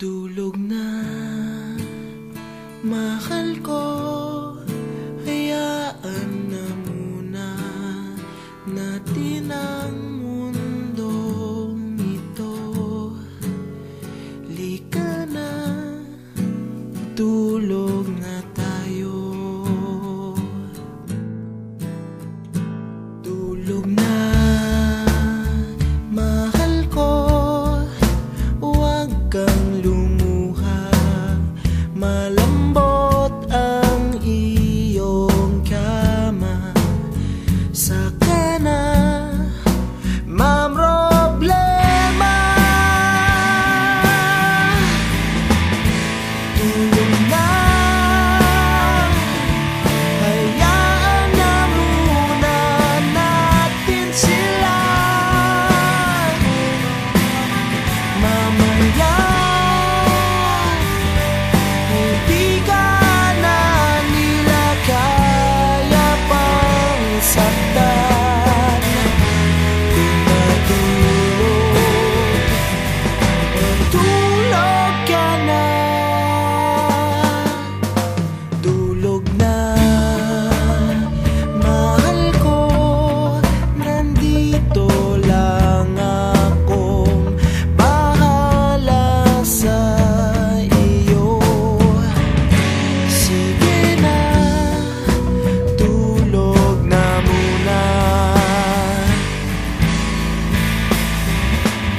Tulog na, mahal ko Hayaan na muna natin ang mundong ito. Lika na, tulog na tayo. Tulog na. kang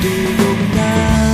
đi cùng ta